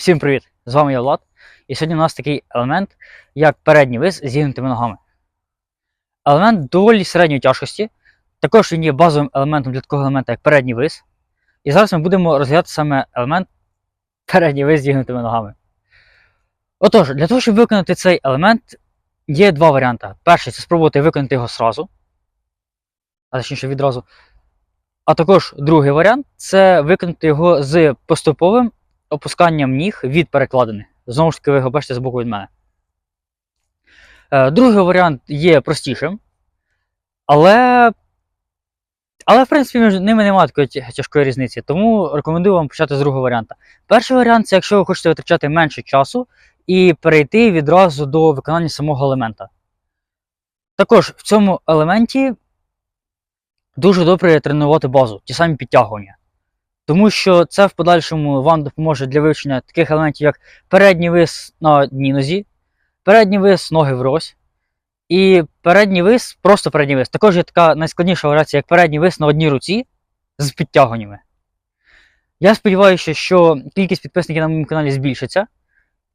Всім привіт! З вами я Влад. І сьогодні у нас такий елемент, як передній вис з зігнутими ногами. Елемент доволі середньої тяжкості. Також він є базовим елементом для такого елемента, як передній вис. І зараз ми будемо розглядати саме елемент передній вис з зігнутими ногами. Отож, для того, щоб виконати цей елемент, є два варіанти. Перший це спробувати виконати його зразу, а точніше відразу. А також другий варіант це виконати його з поступовим опусканням ніг від перекладини. Знову ж таки, ви його бачите збоку від мене. Е, Другий варіант є простішим. Але, але в принципі, між ними немає такої тяжкої різниці. Тому рекомендую вам почати з другого варіанта. Перший варіант це якщо ви хочете витрачати менше часу і перейти відразу до виконання самого елемента. Також в цьому елементі дуже добре тренувати базу, ті самі підтягування. Тому що це в подальшому вам допоможе для вивчення таких елементів, як передній вис на одній нозі, передній вис ноги врозь, і передній вис, просто передній вис. Також є така найскладніша варіація, як передній вис на одній руці з підтягуваннями. Я сподіваюся, що кількість підписників на моєму каналі збільшиться,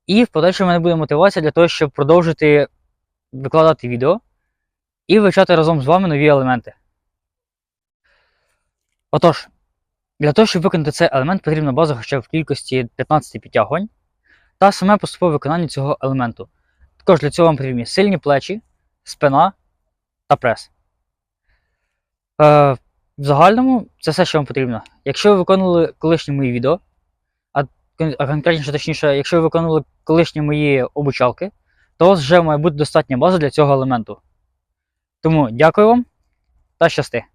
і в подальшому мене буде мотивація для того, щоб продовжити викладати відео і вивчати разом з вами нові елементи. Отож, для того, щоб виконати цей елемент, потрібна база хоча б в кількості 15 підтягувань та саме поступове виконання цього елементу. Також для цього вам потрібні сильні плечі, спина та прес. Е, в загальному це все, що вам потрібно. Якщо ви виконували колишні мої відео, а, конкретніше, точніше, якщо ви виконували колишні мої обучалки, то у вас вже має бути достатня база для цього елементу. Тому дякую вам та щасти!